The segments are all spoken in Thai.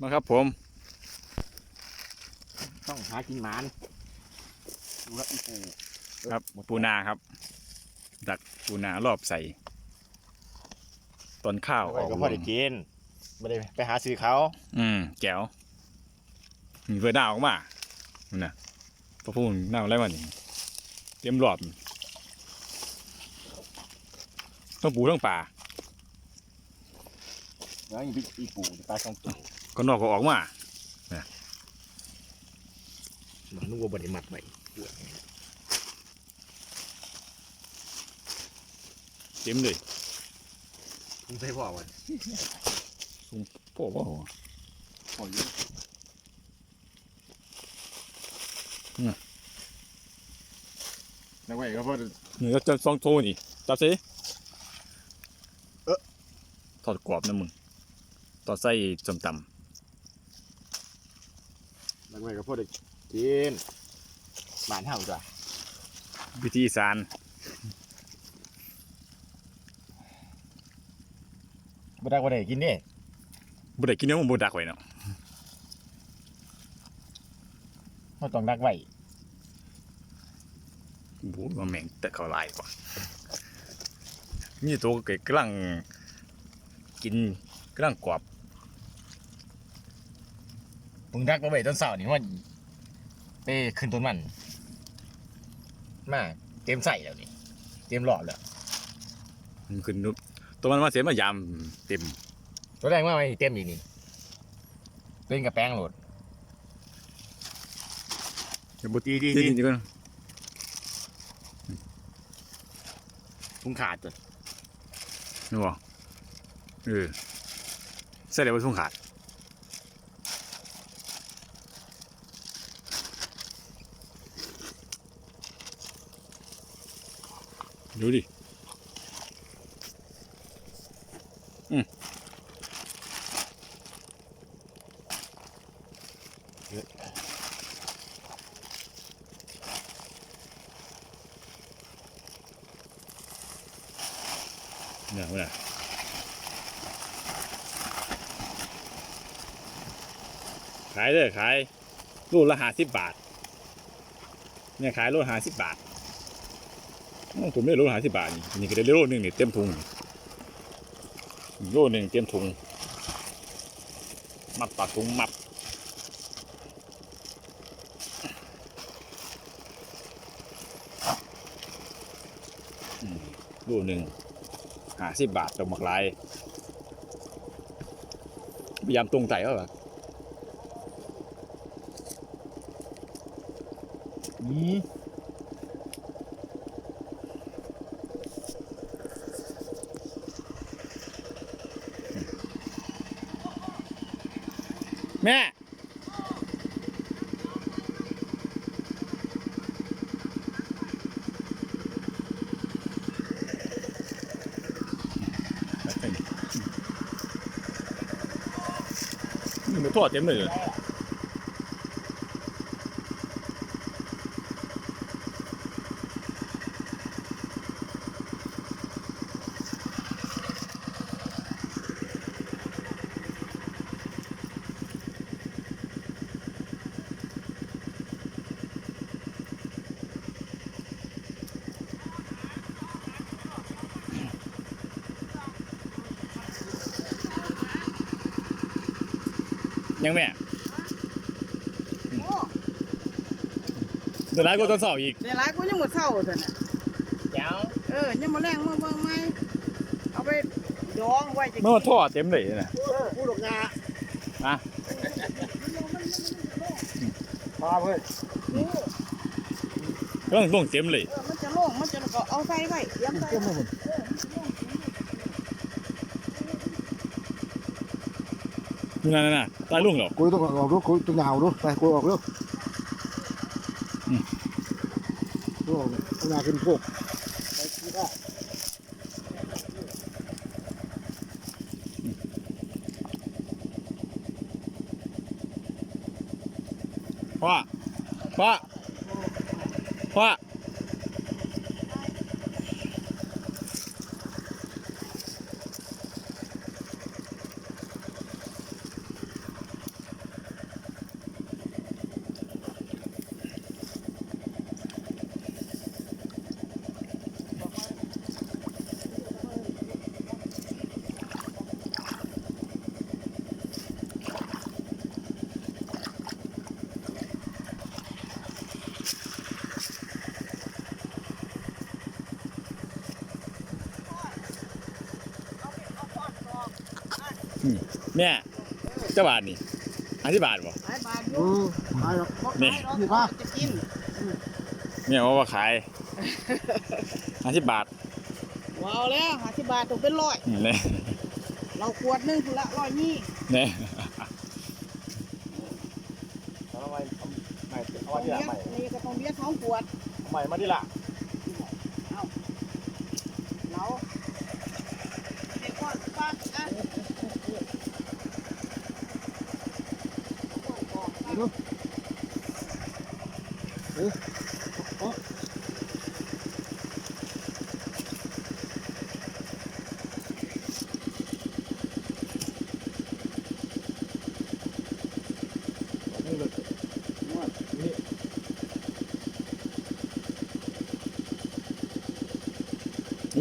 มาครับผม ต้องหากินหมานดูครับอีปูครับปูนาครับ ดักปูนารอบใส่ต้นข้าวเอาไว้ก็พอได้กินไม่ได้ไปหาซื้อเขา อืมแก้วมีเพื่อดาวออกมานั่นน่ะพระพูนน่าอะไรวะนี่เตรียมรอบต้องปูต้องป่าแล้วอีอีปูจะปลาสองตัว ก็นอกก็ออกมาหมานุ่งวัวบไดมัดไว้เต็มเลยคุณใส่พ่อวันโอ้โหพ่ออยู่นักไว้ก็พอนี่ก็จะซองโทนี่จับสิเอ๊ะทอดกรอบนะมึงต่อดใส่จมต นักไว้ก็พอได้กินบ้านเฮาจ้ะำพิธีอีสานบ่ได้บ่ได้กินเด้บุได้กินเนื้อมันบุดักไว้เนาะเฮาต้องดักไว้บูมาแม่งแต่เขาหลายกว่านี่ตัวเกิดกำลังกินกำลังกรอบ เพิ่งดักมาไว้ต้นเสาร์นี่ว่าไปขึ้นต้นมันมาเต็มใส่แล้วนี่เต็มหลอดแล้วมันขึ้นนุตัวมันมาเสียมายามเต็มตัวแรกมาไว้เต็มอีกนี่เป็นกับแป้งโหลดจะบุดีดีดีดีดีก่อนพุงขาดตัวนี่บ่เออใส่เดี๋ยวมันทุ่งขาด ดูดิเนี่ยเนี่ยขายเลยขายรูละห้าสิบบาท เนี่ยขายรูละห้าสิบบาท อ้าวผมไม่รู้ห้าสิบบาทนี่นี่ก็ได้โลหนึ่งนี่เต็มถุงโลหนึ่งเต็มถุงมัดปากถุงมัดโลหนึ่งห้าสิบบาทตรงมักลายพยายามตรงใจเขาแบบนี่ แม่นี่มันทอดเต็มเลย ยังแม่เดี๋ยวร้านก็ต้องสอบอีกเดี๋ยวหลายกูยังหมดเท่าเถอะน่ะเจ้าเออยังมาแรงมาเบิ่งไหมเอาไปดองไว้จะเมื่อมันทอดเต็มเลยนะพูดออกงาอะปลาเพื่อนก็ต้องลงเต็มเลย เออมันจะโล่งมันจะก็เอาใส่ไว้เตรียมใส่ไว้ นี่นั่นน่ะตายลุงเหรอคุยต้องออกดูคุยต้องยาวดูไปคุยออกเร็วอืมคุยออกต้องยาวขึ้นพวกพ่อพ่อพ่อ แม่เจ้าบาทนี่ห้าสิบบาทบ่หลายบาทอเอยู่อขายหรอกบ่นี่ขายหรอกนี่ปะจะกินแม่ว่าว่าขายห้าสิบบาทว้าวแล้วห้าสิบบาทถูกเป็นร้อยเนี่ยเราขวดหนึงคนละร้อยนี่เนี่ยเอาไว้เอาใหม่เอาต้ไว้องที่เบี้ละยใหม่นี่ก็ต้องเบี้ยท้องขวดใหม่มาที่ละ เราเด็กก่อนป้าอะ ล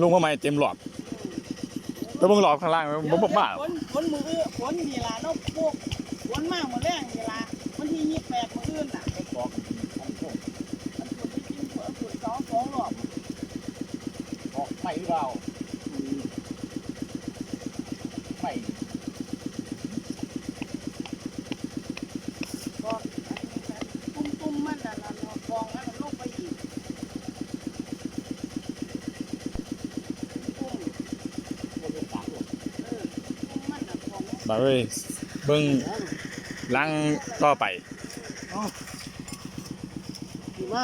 ุงมาใหม่เต็มหลอดแล้วมึงหลอดข้างล่างมันบ่บ่บ้าฝนฝนมืออื้อฝนนี่ล่ะเนาะพวกฝนมากมือแรงนี่ล่ะวันที่ยี่สิบ แปดมืออื่นน่ะบอกอันนี้มันฝนที่กินฝนฝนสองสองรอบบอกใหม่หรือเปล่าใหม่ก็ตุ้มตุ้มๆมันน่ะน่ะเนาะกองนั้นมันลงไปอีกตุ้มคนเป็นสามตัวเออตุ้มมันน่ะกองบ่าเว้ยเบิ่งล้างต่อไป ดีมา